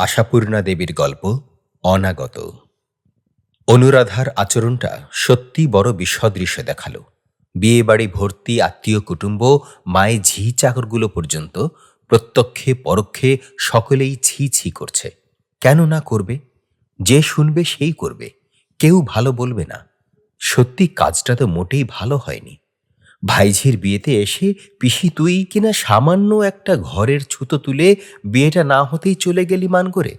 আশাপূর্ণা দেবীর গল্প অনাগত। অনুরাধার আচরণটা সত্যি বড় বিসদৃশ্য দেখাল। বিয়ে বাড়ি ভর্তি, আত্মীয় কুটুম্ব মায়ে ঝি চাকরগুলো পর্যন্ত প্রত্যক্ষে, পরোক্ষে সকলেই ছি ছি করছে। কেন না করবে? যে শুনবে সেই করবে। কেউ ভালো বলবে না। সত্যি কাজটা তো মোটেই ভালো হয়নি। ভাইঝির বিয়েতে এসে পিসি তুই কিনা সামান্য একটা ঘরের ছুতো তুলে বিয়েটা না হতেই চলে গেলি মান করে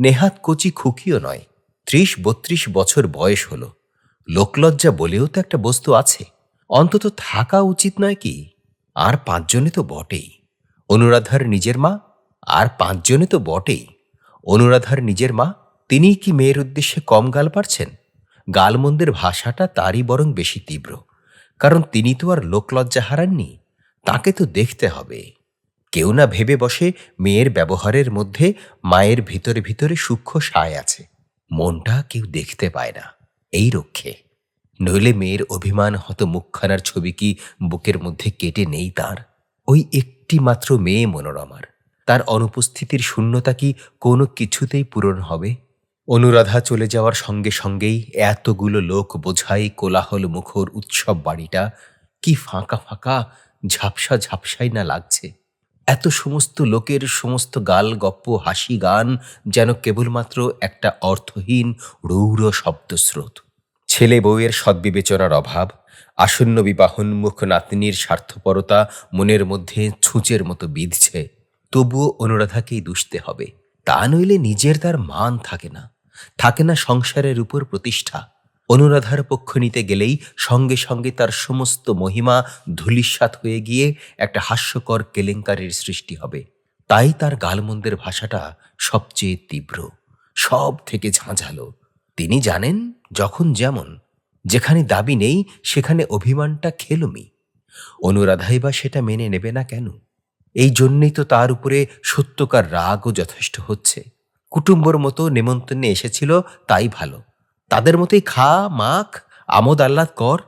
নেহাত কচি খুকিও নয় ত্রিশ বত্রিশ বছর বয়স হলো। লোকলজ্জা বলেও তো একটা বস্তু আছে। অন্তত থাকা উচিত নয় কি? আর পাঁচজনে তো বটেই। অনুরাধার নিজের মা? আর পাঁচজনে তো বটেই। অনুরাধার নিজের মা? তিনিই কি মেয়ের উদ্দেশ্যে কম গাল পারছেন? গালমন্দের ভাষাটা তারই বরং বেশি তীব্র। কারণ তিনি তো আর লোকলজ্জা হারাননি, তাকে তো দেখতে হবে। কেউ না ভেবে বসে মেয়ের ব্যবহারের মধ্যে মায়ের ভিতরে ভিতরে সূক্ষ্ম সায় আছে। মনটা কেউ দেখতে পায় না। এই রক্ষে। নইলে মেয়ের অভিমান হত মুখখানার ছবি কি বুকের মধ্যে কেটে নেই তার? ওই একটি মাত্র মেয়ে মনোরমার। তার অনুপস্থিতির শূন্যতা কি কোনো কিছুতেই পূরণ হবে? অনুরাধা চলে যাওয়ার সঙ্গে সঙ্গেই এতগুলো লোক বোঝাই কোলাহল মুখর উৎসব বাড়িটা কি ফাঁকা ফাঁকা, ঝাপসা ঝাপসাই না লাগছে। এত সমস্ত লোকের সমস্ত গাল, গপ্প, হাসি, গান যেন কেবলমাত্র একটা অর্থহীন রৌর শব্দস্রোত। ছেলে বউয়ের সদ্বিবেচনার অভাব, আসন্ন বিবাহোন্মুখ নাতনির স্বার্থপরতা মনের মধ্যে ছুঁচের মতো বিঁধছে। তবুও অনুরাধাকেই দুষতে হবে। তা নইলে নিজের তার মান থাকে না। থাকে না সংসারের উপর প্রতিষ্ঠা। অনুরাধার পক্ষ নিতে গেলেই সঙ্গে সঙ্গে তার সমস্ত মহিমা ধূলিসাৎ হয়ে গিয়ে একটা হাস্যকর কেলেঙ্কারির সৃষ্টি হবে। তাই তার গালমন্দের ভাষাটা সবচেয়ে তীব্র, সব থেকে ঝাঁঝালো। তিনি জানেন যখন যেমন, যেখানে দাবি নেই সেখানে অভিমানটা খেলুমি। অনুরাধাই বা সেটা মেনে নেবে না কেন? এই জন্যেই তো তার উপরে সত্যকার রাগও যথেষ্ট হচ্ছে। কুটুম্বর মতো নেমন্তন্নে এসেছিল, তাই ভালো। তাদের মতোই খা, মাখ, আমোদ আহ্লাদ কর।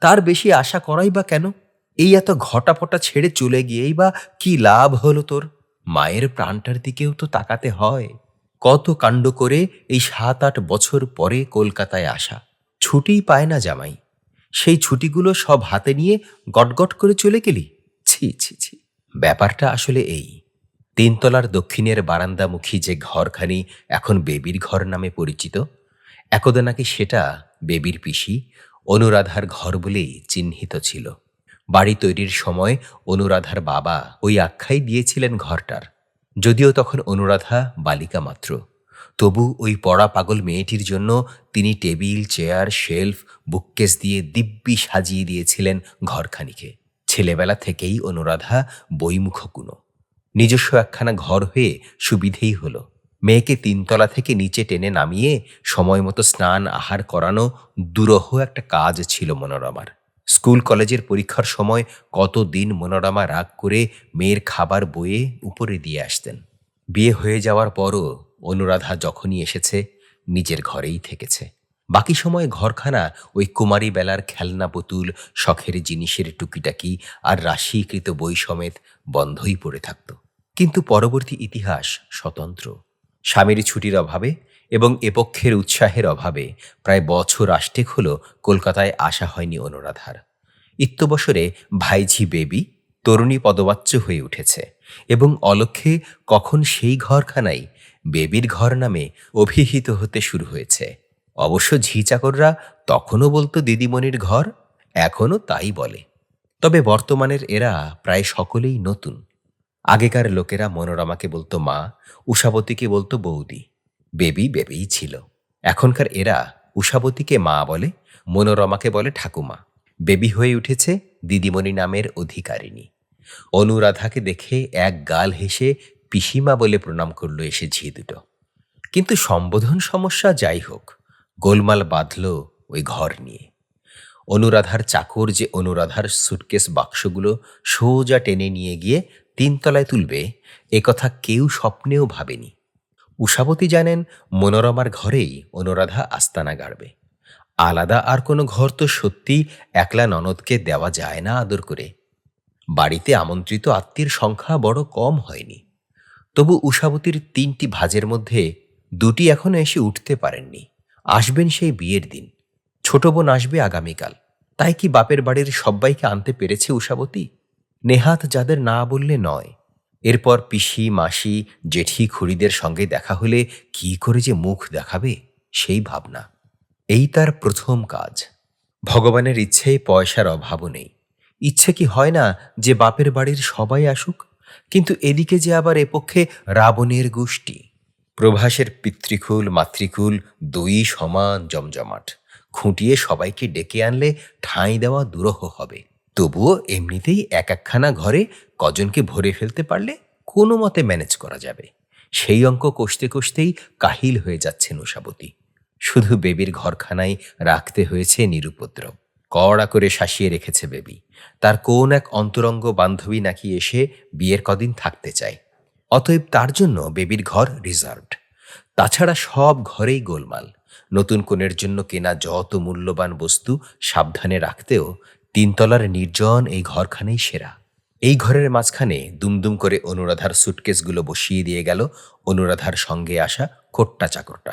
তার বেশি আশা করাই বা কেন? এই এত ঘটা ফটা ছেড়ে চলে গিয়েই বা কি লাভ হলো তোর? মায়ের প্রাণটার দিকেও তো তাকাতে হয়। কত কাণ্ড করে এই সাত আট বছর পরে কলকাতায় আসা। ছুটিই পায় না জামাই। সেই ছুটিগুলো সব হাতে নিয়ে গটগট করে চলে গেলি? ছি ছি ছি। ব্যাপারটা আসলে এই। তিনতলার দক্ষিণের বারান্দামুখী যে ঘরখানি এখন বেবির ঘর নামে পরিচিত, একদা নাকি সেটা বেবির পিসি অনুরাধার ঘর বলেই চিহ্নিত ছিল। বাড়ি তৈরির সময় অনুরাধার বাবা ওই আখ্যাই দিয়েছিলেন ঘরটার। যদিও তখন অনুরাধা বালিকা মাত্র, তবু ওই পড়া পাগল মেয়েটির জন্য তিনি টেবিল, চেয়ার, শেলফ, বুককেস দিয়ে দিব্যি সাজিয়ে দিয়েছিলেন ঘরখানিকে। ছেলেবেলা থেকেই অনুরাধা বইমুখ কুনো নিজস্ব একখানা ঘর হয়ে সুবিধেই হলো। মেয়েকে তিনতলা থেকে নিচে টেনে নামিয়ে সময় মতো স্নান, আহার করানো দুরহ একটা কাজ ছিল মনোরমার। স্কুল কলেজের পরীক্ষার সময় কতদিন মনোরমা রাগ করে মেয়ের খাবার বয়ে উপরে দিয়ে আসতেন। বিয়ে হয়ে যাওয়ার পরও অনুরাধা যখনই এসেছে, নিজের ঘরেই থেকেছে। বাকি সময় ঘরখানা, ওই কুমারী বেলার খেলনা পুতুল, শখের জিনিসের টুকিটাকি আর রাশিকৃত বই সমেত বন্ধই পড়ে থাকত। কিন্তু পরবর্তী ইতিহাস স্বতন্ত্র। স্বামীর ছুটির অভাবে এবং এপক্ষের উৎসাহের অভাবে প্রায় বছর আষ্টেক হল কলকাতায় আসা হয়নি অনুরাধার। ইত্যবসরে ভাইঝি বেবি তরুণী পদবাচ্য হয়ে উঠেছে এবং অলক্ষে কখন সেই ঘরখানাই বেবির ঘর নামে অভিহিত হতে শুরু হয়েছে। অবশ্য ঝি চাকররা তখনও বলতো দিদিমণির ঘর, এখনও তাই বলে। তবে বর্তমানের এরা প্রায় সকলেই নতুন। আগেকার লোকেরা মনোরমাকে বলতো মা, উষাবতীকে বলতো বৌদি। বেবি বেবিই ছিল। এখনকার এরা উষাবতীকে মা বলে, মনোরমাকে বলে ঠাকুমা। বেবি হয়ে উঠেছে দিদিমণি নামের অধিকারিণী। অনুরাধাকে দেখে এক গাল হেসে পিসিমা বলে প্রণাম করল এসে ঝি দুটো। কিন্তু সম্বোধন সমস্যা যাই হোক গোলমাল বাঁধল ওই ঘর নিয়ে। অনুরাধার চাকর যে অনুরাধার সুটকেস বাক্সগুলো সোজা টেনে নিয়ে গিয়ে তিনতলায় তুলবে, এ কথা কেউ স্বপ্নেও ভাবেনি। উষাবতী জানেন মনোরমার ঘরেই অনুরাধা আস্তানা গাড়বে। আলাদা আর কোনো ঘর তো সত্যি একলা ননদকে দেওয়া যায় না আদর করে। বাড়িতে আমন্ত্রিত আত্মীর সংখ্যা বড় কম হয়নি। তবু উষাবতীর তিনটি ভাজের মধ্যে দুটি এখনও এসে উঠতে পারেননি। আসবেন সেই বিয়ের দিন। ছোট বোন আসবে আগামীকাল। তাই কি বাপের বাড়ির সব্বাইকে আনতে পেরেছে উষাবতী? নেহাত যাদের না বললে নয়। এরপর পিসি, মাসি, জেঠি, খুড়িদের সঙ্গে দেখা হলে কি করে যে মুখ দেখাবে সেই ভাবনা। এই তার প্রথম কাজ। ভগবানের ইচ্ছেই পয়সার অভাবও নেই। ইচ্ছে কি হয় না যে বাপের বাড়ির সবাই আসুক? কিন্তু এদিকে যে আবার এ পক্ষে রাবণের গোষ্ঠী। প্রভাসের পিতৃকুল, মাতৃকুল দুই সমান জমজমাট। খুঁটিয়ে সবাইকে ডেকে আনলে ঠাঁই দেওয়া দুরহ হবে। তবুও এমনিতেই এক একখানা ঘরে কজনকে ভরে ফেলতে পারলে কোনো মতে ম্যানেজ করা যাবে। সেই অঙ্ক কষতে কষতেই কাহিল হয়ে যাচ্ছেন উষাবতী শুধু বেবির ঘরখানায় রাখতে হয়েছে নিরুপদ্রব। কড়া করে শাসিয়ে রেখেছে বেবি। তার কোন এক অন্তরঙ্গ বান্ধবী নাকি এসে বিয়ের কদিন থাকতে চায়। অতএব তার জন্য বেবির ঘর রিজার্ভড। তাছাড়া সব ঘরেই গোলমাল। নতুন কোণের জন্য কেনা যত মূল্যবান বস্তু সাবধানে রাখতেও তিনতলার নির্জন এই ঘরখানেই সেরা। এই ঘরের মাঝখানে দুমদুম করে অনুরাধার সুটকেসগুলো বসিয়ে দিয়ে গেল অনুরাধার সঙ্গে আসা কোট্টা চাকরটা।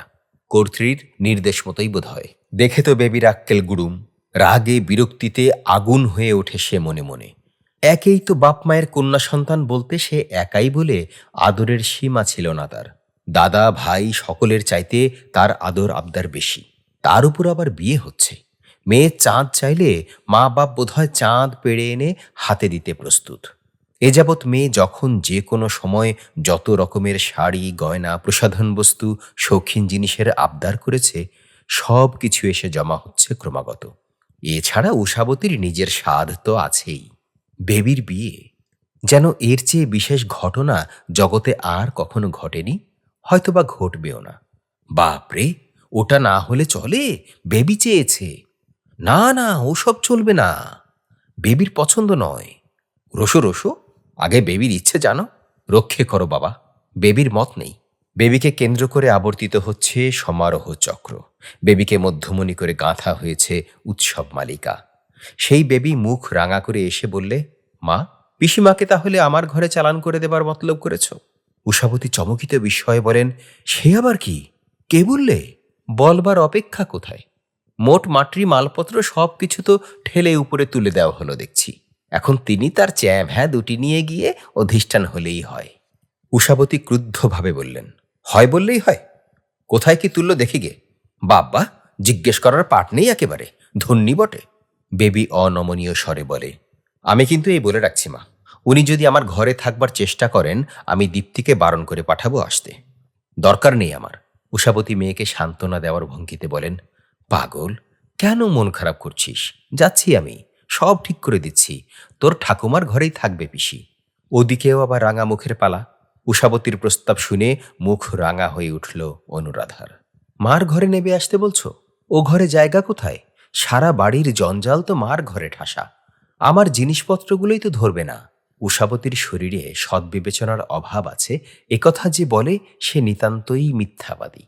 কর্ত্রীর নির্দেশ মতোই বোধ হয় দেখে তো বেবির আক্কেল গুড়ুম রাগে বিরক্তিতে আগুন হয়ে ওঠে সে মনে মনে। একেই তো বাপ মায়ের কন্যা সন্তান বলতে সে একাই বলে আদরের সীমা ছিল না তার। দাদা, ভাই সকলের চাইতে তার আদর আবদার বেশি। তার উপর আবার বিয়ে হচ্ছে। মেয়ে চাঁদ চাইলে মা বাপ বোধহয় চাঁদ পেড়ে এনে হাতে দিতে প্রস্তুত। এ যাবৎ মেয়ে যখন যে কোনো সময় যত রকমের শাড়ি, গয়না, প্রসাধন বস্তু, শৌখিন জিনিসের আবদার করেছে সব কিছু এসে জমা হচ্ছে ক্রমাগত। এছাড়া উষাবতীর নিজের স্বাদ তো আছেই। বেবির বিয়ে? যেন এর চেয়ে বিশেষ ঘটনা জগতে আর কখনো ঘটেনি? হয়তোবা ঘটবেও না। বাপরে, ওটা না হলে চলে? বেবি চেয়েছে। না না, ওসব চলবে না। বেবির পছন্দ নয়। রসো রসো, আগে বেবির ইচ্ছে জানো? রক্ষে করো বাবা, বেবির মত নেই। বেবিকে কেন্দ্র করে আবর্তিত হচ্ছে সমারোহ চক্র। বেবিকে মধ্যমণি করে গাঁথা হয়েছে উৎসব মালিকা। সেই বেবি মুখ রাঙা করে এসে বললে, মা, পিসিমাকে তাহলে আমার ঘরে চালান করে দেবার মতলব করেছ? উষাবতী চমকিত বিস্ময়ে বলেন, সে আবার কি? কে বললে? বলবার অপেক্ষা কোথায়? মোট মাট্রি মালপত্র সব কিছু তো ঠেলে উপরে তুলে দেওয়া হলো দেখছি। এখন তিনি তার চ্যাম হ্যাঁ দুটি নিয়ে গিয়ে অধিষ্ঠান হলেই হয়। উষাবতী ক্রুদ্ধভাবে বললেন, হয় বললেই হয়। কোথায় কি তুললো দেখি গে? বাব্বা, জিজ্ঞেস করার পাট নেই একেবারে, ধন্যী বটে। বেবি অনমনীয় স্বরে বলে, আমি কিন্তু এই বলে রাখছি, মা। উনি যদি আমার ঘরে থাকবার চেষ্টা করেন, আমি দীপ্তিকে বারণ করে পাঠাবো আসতে। দরকার নেই আমার। উষাবতী মেয়েকে সান্ত্বনা দেওয়ার ভঙ্গিতে বলেন, পাগল, কেন মন খারাপ করছিস? যাচ্ছি আমি। সব ঠিক করে দিচ্ছি। তোর ঠাকুমার ঘরেই থাকবে পিসি। ওদিকেও আবার রাঙা মুখের পালা। উষাবতীর প্রস্তাব শুনে মুখ রাঙা হয়ে উঠল অনুরাধার। মার ঘরে নেবে আসতে বলছো? ও ঘরে জায়গা কোথায়? সারা বাড়ির জঞ্জাল তো মার ঘরে ঠাসা। আমার জিনিসপত্রগুলোই তো ধরবে না। উষাবতীর শরীরে সদ্বিবেচনার অভাব আছে একথা যে বলে সে নিতান্তই মিথ্যাবাদী।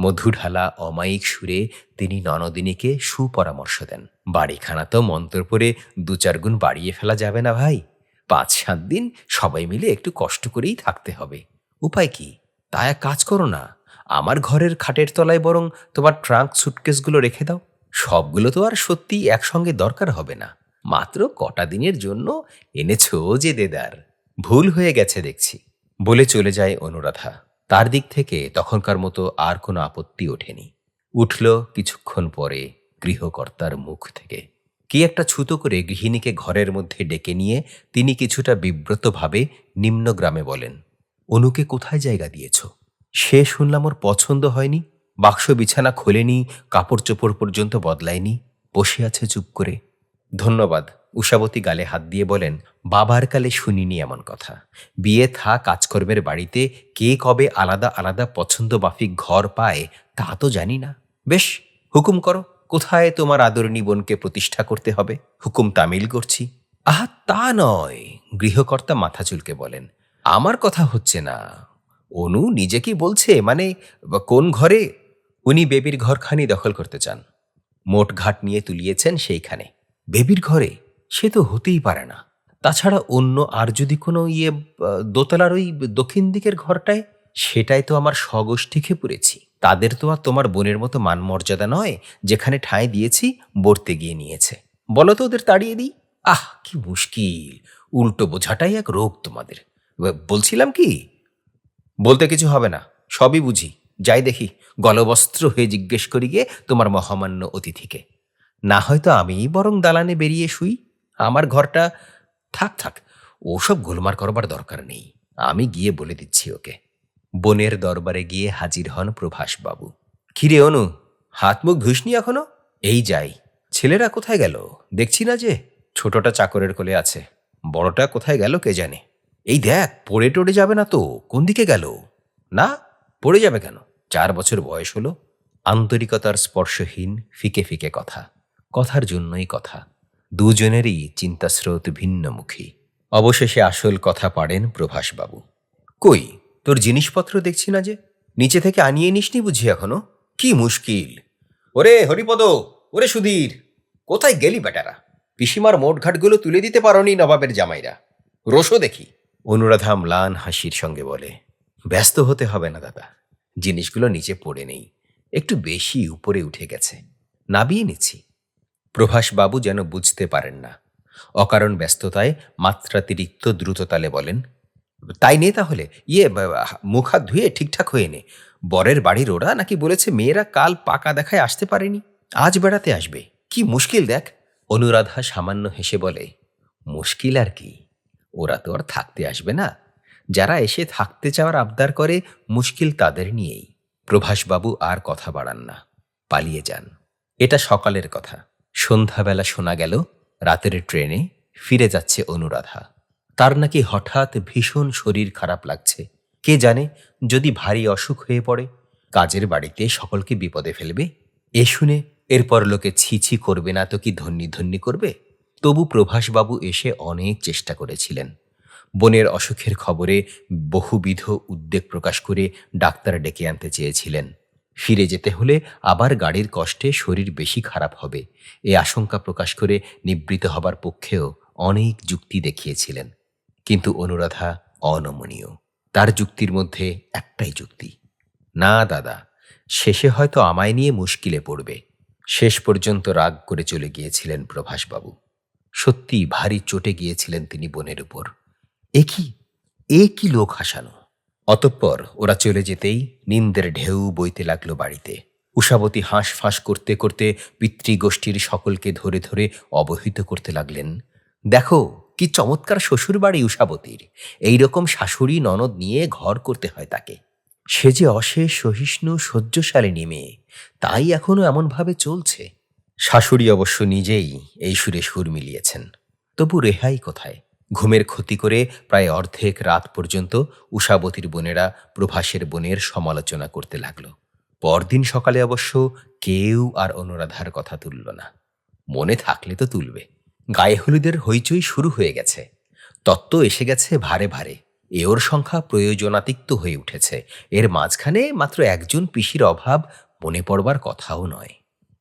মধুঢালা অমায়িক সুরে তিনি ননদিনীকে সুপরামর্শ দেন। বাড়িখানা তো মন্তর পরে দু চার গুণ বাড়িয়ে ফেলা যাবে না ভাই। পাঁচ সাত দিন সবাই মিলে একটু কষ্ট করেই থাকতে হবে। উপায় কি? তা এক কাজ করো না। আমার ঘরের খাটের তলায় বরং তোমার ট্রাঙ্ক সুটকেসগুলো রেখে দাও। সবগুলো তো আর সত্যি একসঙ্গে দরকার হবে না। মাত্র কটা দিনের জন্য এনেছ যে দেদার ভুল হয়ে গেছে দেখছি। বলে চলে যায় অনুরাধা। তার দিক থেকে তখনকার মতো আর কোনো আপত্তি ওঠেনি। উঠল কিছুক্ষণ পরে গৃহকর্তার মুখ থেকে। কি একটা ছুতো করে গৃহিণীকে ঘরের মধ্যে ডেকে নিয়ে তিনি কিছুটা বিব্রতভাবে নিম্নগ্রামে বলেন, অনুকে কোথায় জায়গা দিয়েছ? সে শুনলাম ওর পছন্দ হয়নি। বাক্স বিছানা খোলেনি কাপড় চোপড় পর্যন্ত বদলায়নি, বসে আছে চুপ করে। ধন্যবাদ, উষাবতী গালে হাত দিয়ে বলেন, বাবার কালে শুনিনি এমন কথা। বিয়ে থা কাজকর্মের বাড়িতে, কে কবে আলাদা আলাদা পছন্দ মাফিক ঘর পায়, তা তো জানি না। বেশ, হুকুম করো, কোথায় তোমার আদরণী বোনকে প্রতিষ্ঠা করতে হবে? হুকুম তামিল করছি। আহা, তা নয়, গৃহকর্তা মাথা চুলকে বলেন। আমার কথা হচ্ছে না। অনু নিজেকে বলছে? মানে কোন ঘরে উনি বেবির ঘরখানি দখল করতে চান। মোট ঘাট নিয়ে তুলিয়েছেন সেইখানে। বেবির ঘরে? সে তো হতেই পারে না। তাছাড়া অন্য আর যদি কোনো ইয়ে দোতলার ওই দক্ষিণ দিকের ঘরটায়? সেটাই তো আমার স্বগোষ্ঠীকে পুরেছি তাদের তো আর তোমার বোনের মতো মান মর্যাদা নয়, যেখানে ঠাঁই দিয়েছি বর্তে গিয়ে নিয়েছে। বলো তো ওদের তাড়িয়ে দিই। আহ, কি মুশকিল। উল্টো বোঝাটাই এক রোগ তোমাদের। বলছিলাম কি? বলতে কিছু হবে না, সবই বুঝি। যাই দেখি, গলবস্ত্র হয়ে জিজ্ঞেস করি গিয়ে তোমার মহামান্য অতিথিকে। না হয়তো আমি বরং দালানে বেরিয়ে শুই। আমার ঘরটা, থাক থাক, ওসব গোলমার করবার দরকার নেই। আমি গিয়ে বলে দিচ্ছি ওকে। বনের দরবারে গিয়ে হাজির হন প্রভাসবাবু। কিরে অনু, হাত মুখ ধুসনি এখনও? এই যাই। ছেলেরা কোথায় গেল? দেখছি না যে, ছোটটা চাকরের কোলে আছে। বড়টা কোথায় গেল কে জানে? এই দেখ, পড়ে টড়ে যাবে না তো, কোন দিকে গেল? না, পড়ে যাবে কেন? চার বছর বয়স হলো, আন্তরিকতার স্পর্শহীন, ফিকে ফিকে কথা, কথার জন্যই কথা। দুজনেরই চিন্তাস্রোত ভিন্নমুখী। অবশেষে আসল কথা পারেন প্রভাসবাবু। কই, তোর জিনিসপত্র দেখছি না যে? নিচে থেকে আনিয়ে নিসনি বুঝি এখনও? কি মুশকিল? ওরে হরিপদ, ওরে সুধীর, কোথায় গেলি বেটারা? পিসিমার মোটঘাটগুলো তুলে দিতে পারোনি নবাবের জামাইরা। রোশো দেখি। অনুরাধা ম্লান হাসির সঙ্গে বলে, ব্যস্ত হতে হবে না দাদা। জিনিসগুলো নিচে পড়ে নেই। একটু বেশি উপরে উঠে গেছে। নাবিয়ে নিচ্ছি। প্রভাসবাবু যেন বুঝতে পারেন না। অকারণ ব্যস্ততায় মাত্রাতিরিক্ত দ্রুততালে বলেন, তাই নেই তাহলে। ইয়ে মুখ হাত ধুয়ে ঠিকঠাক হয়ে নে। বরের বাড়ির ওরা নাকি বলেছে মেয়েরা কাল পাকা দেখায় আসতে পারেনি। আজ বেড়াতে আসবে। কি মুশকিল দেখ। অনুরাধা সামান্য হেসে বলে, মুশকিল আর কি। ওরা তো আর থাকতে আসবে না। যারা এসে থাকতে চাওয়ার আবদার করে, মুশকিল তাদের নিয়েই। প্রভাসবাবু আর কথা বাড়ান না, পালিয়ে যান। এটা সকালের কথা। সন্ধ্যাবেলা শোনা গেল, রাতের ট্রেনে ফিরে যাচ্ছে অনুরাধা। তার নাকি হঠাৎ ভীষণ শরীর খারাপ লাগছে। কে জানে, যদি ভারী অসুখ হয়ে পড়ে, কাজের বাড়িতে সকলকে বিপদে ফেলবে। এ শুনে এরপর লোকে ছি ছি করবে না তো কি ধন্যি ধন্যি করবে? তবু প্রভাসবাবু এসে অনেক চেষ্টা করেছিলেন। বোনের অসুখের খবরে বহুবিধ উদ্বেগ প্রকাশ করে ডাক্তার ডেকে আনতে চেয়েছিলেন। ফিরে যেতে হলে আবার গাড়ির কষ্টে শরীর বেশি খারাপ হবে। এ আশঙ্কা প্রকাশ করে নিবৃত হবার পক্ষেও অনেক যুক্তি দেখিয়েছিলেন। কিন্তু অনুরাধা অনমনীয়। তার যুক্তির মধ্যে একটাই যুক্তি। না, দাদা, শেষে হয়তো আমায় নিয়ে মুশকিলে পড়বে। শেষ পর্যন্ত রাগ করে চলে গিয়েছিলেন প্রভাসবাবু। সত্যি ভারী চটে গিয়েছিলেন তিনি বোনের উপর। এ কি? এ কি লোক হাসানো অতঃপর ওরা চলে যেতেই নিন্দের ঢেউ বইতে লাগল বাড়িতে। উষাবতী হাঁস ফাঁস করতে করতে পিতৃগোষ্ঠীর সকলকে ধরে ধরে অবহিত করতে লাগলেন। দেখো, কি চমৎকার শ্বশুর বাড়ি উষাবতীর এইরকম শাশুড়ি ননদ নিয়ে ঘর করতে হয় তাকে। সে যে অশেষ, সহিষ্ণু সহ্যশালিনী মেয়ে, তাই এখনও এমনভাবে চলছে। শাশুড়ি অবশ্য নিজেই এই সুরে সুর মিলিয়েছেন। তবু রেহাই কোথায়? ঘুমের ক্ষতি করে প্রায় অর্ধেক রাত পর্যন্ত উষাবতীর বোনেরা প্রভাসের বোনের সমালোচনা করতে লাগল। পরদিন সকালে অবশ্য কেউ আর অনুরাধার কথা তুলল না। মনে থাকলে তো তুলবে। গায়ে হলুদের হইচই শুরু হয়ে গেছে। তত্ত্ব এসে গেছে ভারে ভারে। এ ওর সংখ্যা প্রয়োজনাতিক্ত হয়ে উঠেছে। এর মাঝখানে মাত্র একজন পিসির অভাব মনে পড়বার কথাও নয়।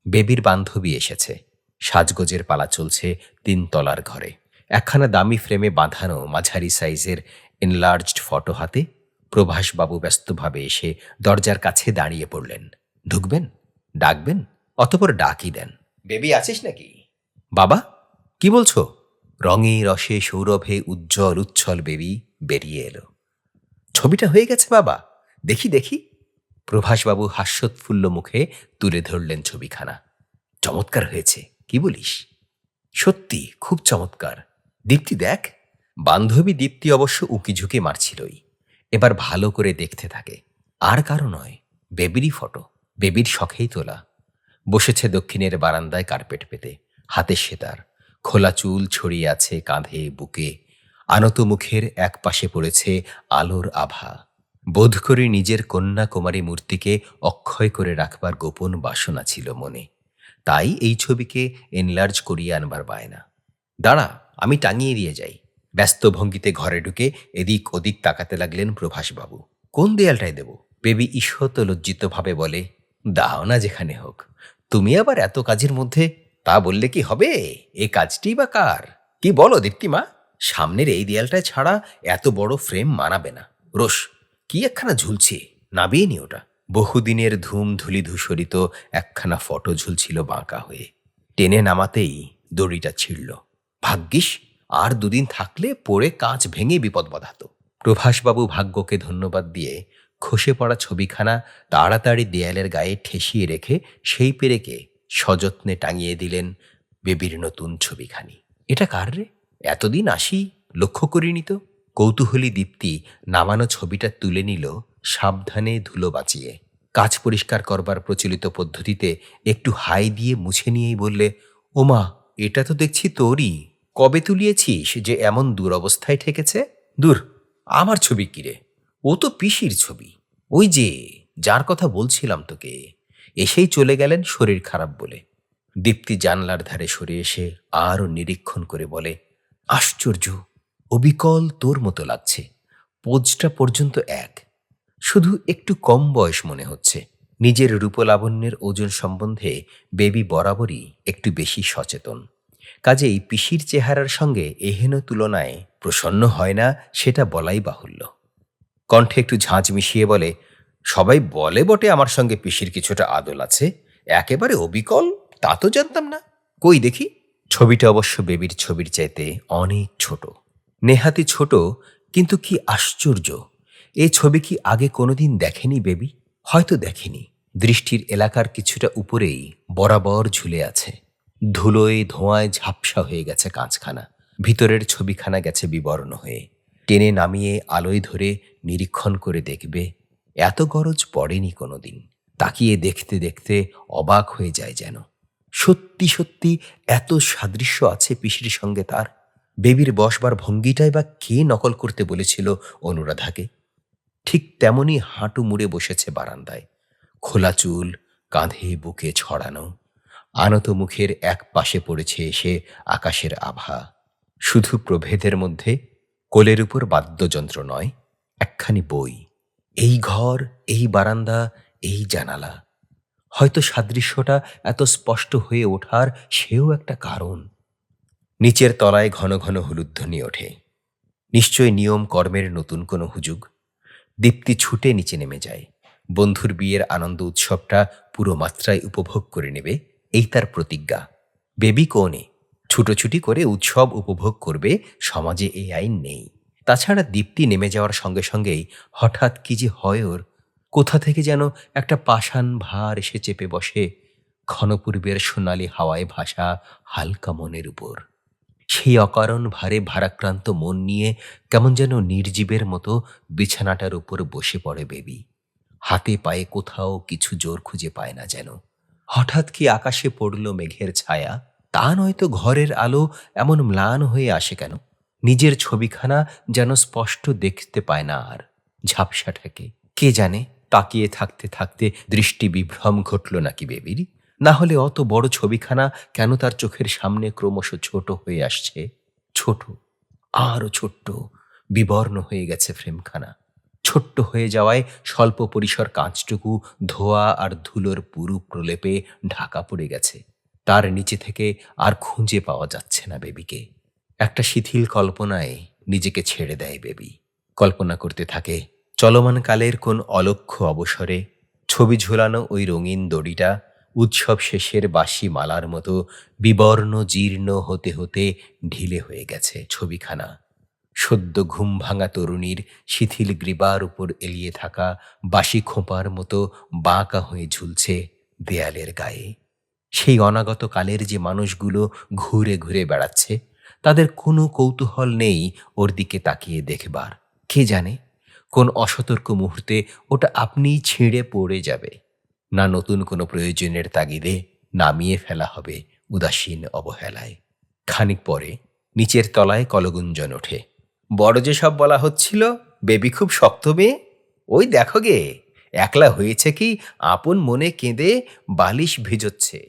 বেবির বান্ধবী এসেছে। সাজগোজের পালা চলছে তিনতলার ঘরে। একখানা দামি ফ্রেমে বাঁধানো মাঝারি সাইজের এনলার্জড ফটো হাতে প্রভাসবাবু ব্যস্তভাবে এসে দরজার কাছে দাঁড়িয়ে পড়লেন। ঢুকবেন? ডাকবেন? অতপর ডাকই দেন। বেবি আছিস নাকি? বাবা, কি বলছো? রঙে রসে সৌরভে উজ্জ্বল উচ্ছল বেবি বেরিয়ে এলো। ছবিটা হয়ে গেছে বাবা। দেখি দেখি। প্রভাসবাবু হাস্যোৎফুল্ল মুখে তুলে ধরলেন ছবিখানা। চমৎকার হয়েছে, কি বলিস? সত্যি, খুব চমৎকার। দীপ্তি দেখ, বান্ধবী দীপ্তি অবশ্য উকি ঝুঁকি মারছিলই। এবার ভালো করে দেখতে থাকে। আর কারও নয়, বেবিরই ফটো, বেবির শখেই তোলা। বসেছে দক্ষিণের বারান্দায় কার্পেট পেতে, হাতে সেতার, খোলা চুল ছড়িয়ে আছে কাঁধে, বুকে। আনত মুখের এক পাশে পড়েছে আলোর আভা। বোধ করি নিজের কন্যা কুমারী মূর্তিকে অক্ষয় করে রাখবার গোপন বাসনা ছিল মনে। তাই এই ছবিকে এনলার্জ করিয়ে আনবার বায়না। দাঁড়া, আমি টাঙিয়ে দিয়ে যাই। ব্যস্ত ভঙ্গিতে ঘরে ঢুকে এদিক ওদিক তাকাতে লাগলেন প্রভাসবাবু। কোন দেয়ালটায় দেব? বেবি ঈষৎ লজ্জিতভাবে বলে, দাও না যেখানে হোক। তুমি আবার এত কাজের মধ্যে? তা বললে কি হবে? এ কাজটি বা কার? কি বলো দীপ্তিমা সামনের এই দেয়ালটায় ছাড়া এত বড় ফ্রেম মানাবে না। রোশ, কি একখানা ঝুলছে? নাবিয়ে নি ওটা। বহুদিনের ধুম ধুলি ধূসরিত একখানা ফটো ঝুলছিল বাঁকা হয়ে। টেনে নামাতেই দড়িটা ছিঁড়ল। ভাগ্যিস আর দুদিন থাকলে পড়ে কাঁচ ভেঙে বিপদ বাধাতো। প্রভাসবাবু ভাগ্যকে ধন্যবাদ দিয়ে খসে পড়া ছবিখানা তাড়াতাড়ি দেয়ালের গায়ে ঠেসিয়ে রেখে সেই পেরেকে সযত্নে টাঙিয়ে দিলেন বেবির নতুন ছবিখানি। এটা কার রে? এতদিন আসি, লক্ষ্য করিনি তো। কৌতূহলী দীপ্তি নামানো ছবিটা তুলে নিল সাবধানে ধুলো বাঁচিয়ে। কাজ পরিষ্কার করবার প্রচলিত পদ্ধতিতে একটু হাই দিয়ে মুছে নিয়েই বললে, ওমা, এটা তো দেখছি তোরই। কবে তুলিয়েছিস যে এমন দুরবস্থায় ঠেকেছে? দূর, আমার ছবি কিরে? ও তো পিসির ছবি। ওই যে, যার কথা বলছিলাম তোকে। এসেই চলে গেলেন শরীর খারাপ বলে। দীপ্তি জানলার ধারে সরে এসে আরও নিরীক্ষণ করে বলে, আশ্চর্য, অবিকল তোর মতো লাগছে। পোজটা পর্যন্ত এক। শুধু একটু কম বয়স মনে হচ্ছে। নিজের রূপলাবণ্যের ওজন সম্বন্ধে বেবি বরাবরই একটু বেশি সচেতন। কাজেই পিসির চেহারার সঙ্গে এহেন তুলনায় প্রসন্ন হয় না সেটা বলাই বাহুল্য। কণ্ঠে একটু ঝাঁঝ মিশিয়ে বলে, সবাই বলে বটে আমার সঙ্গে পিসির কিছুটা আদল আছে। একেবারে অবিকল, তা তো জানতাম না। কই দেখি? ছবিটা অবশ্য বেবির ছবির চাইতে অনেক ছোট। নেহাতি ছোট, কিন্তু কি আশ্চর্য। এ ছবি কি আগে কোনোদিন দেখেনি বেবি? হয়তো দেখেনি। দৃষ্টির এলাকার কিছুটা উপরেই বরাবর ঝুলে আছে। ধুলোয় ধোঁয়ায় ঝাপসা হয়ে গেছে কাঁচখানা। ভিতরের ছবিখানা গেছে বিবর্ণ হয়ে। টেনে নামিয়ে আলোয় ধরে নিরীক্ষণ করে দেখবে, এত গরজ পড়েনি কোনোদিন। তাকিয়ে দেখতে দেখতে অবাক হয়ে যায় যেন। সত্যি সত্যি এত সাদৃশ্য আছে পিসির সঙ্গে তার? বেবির বসবার ভঙ্গিটাই বা কে নকল করতে বলেছিল অনুরাধাকে? ঠিক তেমনি হাঁটু মুড়ে বসেছে বারান্দায়। খোলা চুল, কাঁধে বুকে ছড়ানো। আনত মুখের এক পাশে পড়েছে এসে আকাশের আভা। শুধু প্রভেদের মধ্যে, কোলের উপর বাদ্যযন্ত্র নয়, একখানি বই। এই ঘর, এই বারান্দা, এই জানালা। হয়তো সাদৃশ্যটা এত স্পষ্ট হয়ে ওঠার সেও একটা কারণ। নিচের তলায় ঘন ঘন হুলুধ্বনি ওঠে। নিশ্চয় নিয়ম কর্মের নতুন কোনো হুজুগ। দীপ্তি ছুটে নিচে নেমে যায়। বন্ধুর বিয়ের আনন্দ উৎসবটা পুরো মাত্রায় উপভোগ করে নেবে। এই তার প্রতিজ্ঞা। বেবি কোনে, ছুটোছুটি করে উৎসব উপভোগ করবে, সমাজে এই আইন নেই। তাছাড়া দীপ্তি নেমে যাওয়ার সঙ্গে সঙ্গেই হঠাৎ কি যে হয় ওর। কোথা থেকে যেন একটা পাষাণ ভার এসে চেপে বসে ক্ষণপূর্বের সোনালি হাওয়ায় ভাসা হালকা মনের উপর। সেই অকারণ ভারে ভারাক্রান্ত মন নিয়ে কেমন যেন নির্জীবের মতো বিছানাটার উপর বসে পড়ে বেবি। হাতে পায়ে কোথাও কিছু জোর খুঁজে পায় না যেন। হঠাৎ কি আকাশে পড়ল মেঘের ছায়া? তা নয়তো ঘরের আলো এমন ম্লান হয়ে আসে কেন? নিজের ছবিখানা যেন স্পষ্ট দেখতে পায় না আর। ঝাপসা ঠেকে কে জানে? তাকিয়ে থাকতে থাকতে দৃষ্টি বিভ্রম ঘটল নাকি বেবির? না হলে অত বড় ছবিখানা কেন তার চোখের সামনে ক্রমশ ছোট হয়ে আসছে? ছোট আরও ছোট্ট, বিবর্ণ হয়ে গেছে ফ্রেমখানা। ছোট্ট হয়ে যাওয়ায় স্বল্প পরিসর কাঁচটুকু, ধোয়া আর ধুলোর পুরু প্রলেপে ঢাকা পড়ে গেছে। তার নিচে থেকে আর খুঁজে পাওয়া যাচ্ছে না বেবিকে। একটা শিথিল কল্পনায় নিজেকে ছেড়ে দেয় বেবি। কল্পনা করতে থাকে, চলমান কালের কোন অলক্ষ্য অবসরে ছবি ঝোলানো ওই রঙিন দড়িটা, উৎসব শেষের বাসি মালার মতো বিবর্ণ, জীর্ণ হতে হতে ঢিলে হয়ে গেছে ছবিখানা। সদ্য ঘুম ভাঙা তরুণীর শিথিল গ্রীবার উপর এলিয়ে থাকা বাসি খোঁপার মতো বাঁকা হয়ে ঝুলছে দেয়ালের গায়ে। সেই অনাগত কালের যে মানুষগুলো ঘুরে ঘুরে বেড়াচ্ছে, তাদের কোনো কৌতূহল নেই ওর দিকে তাকিয়ে দেখবার। কে জানে কোন অসতর্ক মুহূর্তে ওটা আপনিই ছিঁড়ে পড়ে যাবে। না নতুন কোনো প্রয়োজনের তাগিদে নামিয়ে ফেলা হবে উদাসীন অবহেলায়। খানিক পরে নিচের তলায় কলগুঞ্জন ওঠে। বড় যেসব বলা হচ্ছিল, বেবি খুব শক্ত মেয়ে। ওই দেখো গে, একলা হয়েছে কি আপন মনে কেঁদে বালিশ ভিজোচ্ছে।